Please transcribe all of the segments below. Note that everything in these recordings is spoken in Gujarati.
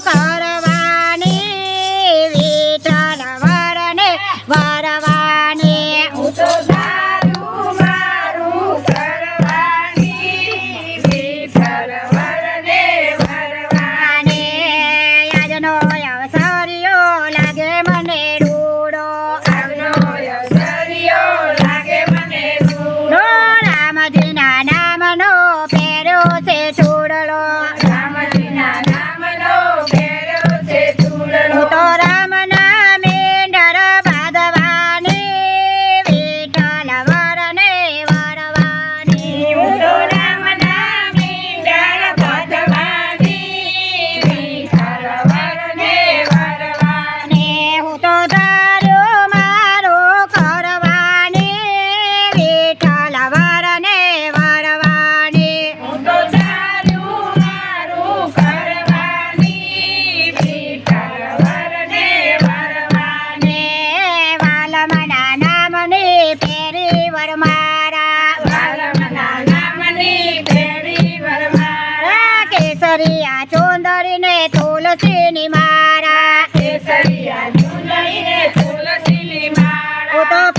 か કેસરિયા ચુંદડી ને તુલસી ની મારા કેસરિયા ચુંદડી ને તુલસી ની મારા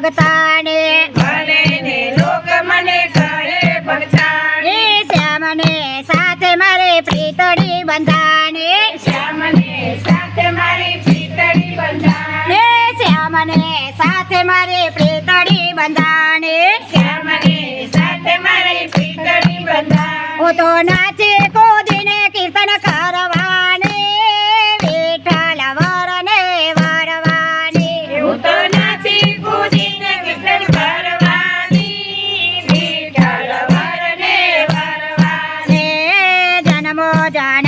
ભગતાને. ભલે ને લોક મને કહે ભગતાને. શ્યામને સાથે મારે પ્રીતડી બંધાને. શ્યામને સાથે મારી પ્રીતડી બંધાને. શ્યામને સાથે તો નાચે Jordan.